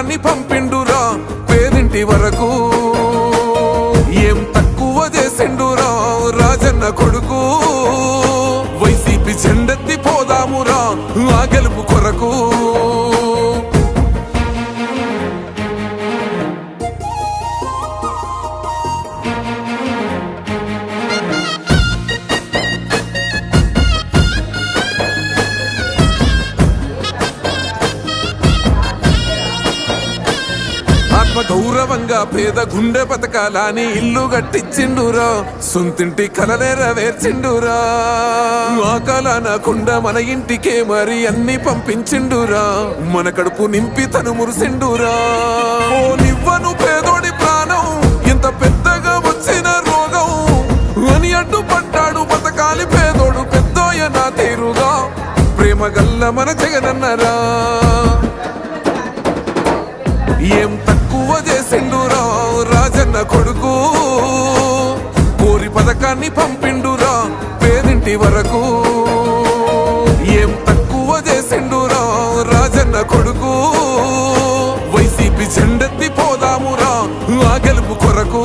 కోరి పంపిండురా. పేదింటి వరకు గొప్ప గౌరవంగా పేద గుండె బతకాలని ఇల్లు కట్టించిండురా. సొంతింటి కలనేరవేర్చిండురా ఆ కలనకుండా మన ఇంటికే మరి అన్ని పంపించిండురా. మన కడుపు నింపి తను మురిసిండురా. ఓ నివ్వను పేదోడి ప్రాణం ఇంత పెద్దగా వచ్చిన రోగం. అని అడ్డుపడ్డాడు బతకాలి పేదోడు పెద్దోయ నా తీరుగా. ప్రేమ గల్ల మన జగనన్నరా. ఏం తక్కువ చేసిండురా రాజన్న కొడుకు. కోరి పథకాన్ని పంపిండురా పేదింటి వరకు. ఏం తక్కువ చేసిండురా రాజన్న కొడుకు. వైసీపీ జెండెత్తి పోదామురా ఆ గెలుపు కొరకు.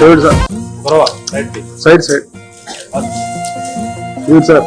చూడండి సార్. Side side. చూడండి సార్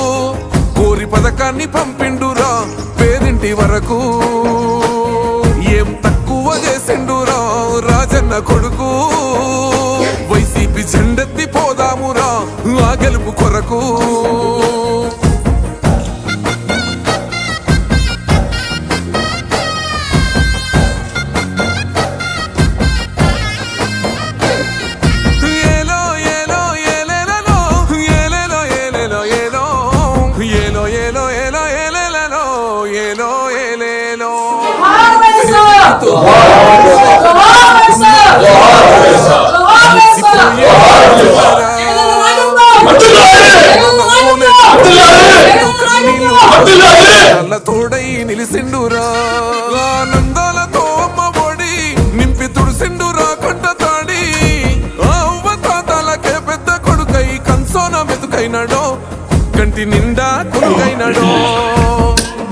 కోరి పంపిండురా. పేరింటి వరకు ఏం తక్కువ చేసిండురా. రాజన్న కొడుకు వైసీపీ జెండెత్తి పోదామురా. ఆ గెలుపు కొరకు ले తోడై నిలిసిండురా. ఆనందాలతో అమ్మ ఒడి నింపి తుడిసిండురా కంట తాడి. ఆ పెద్ద కొడుకై కన్సోన మెతుకైనాడో కంటి నిండా కొడుకైనాడో.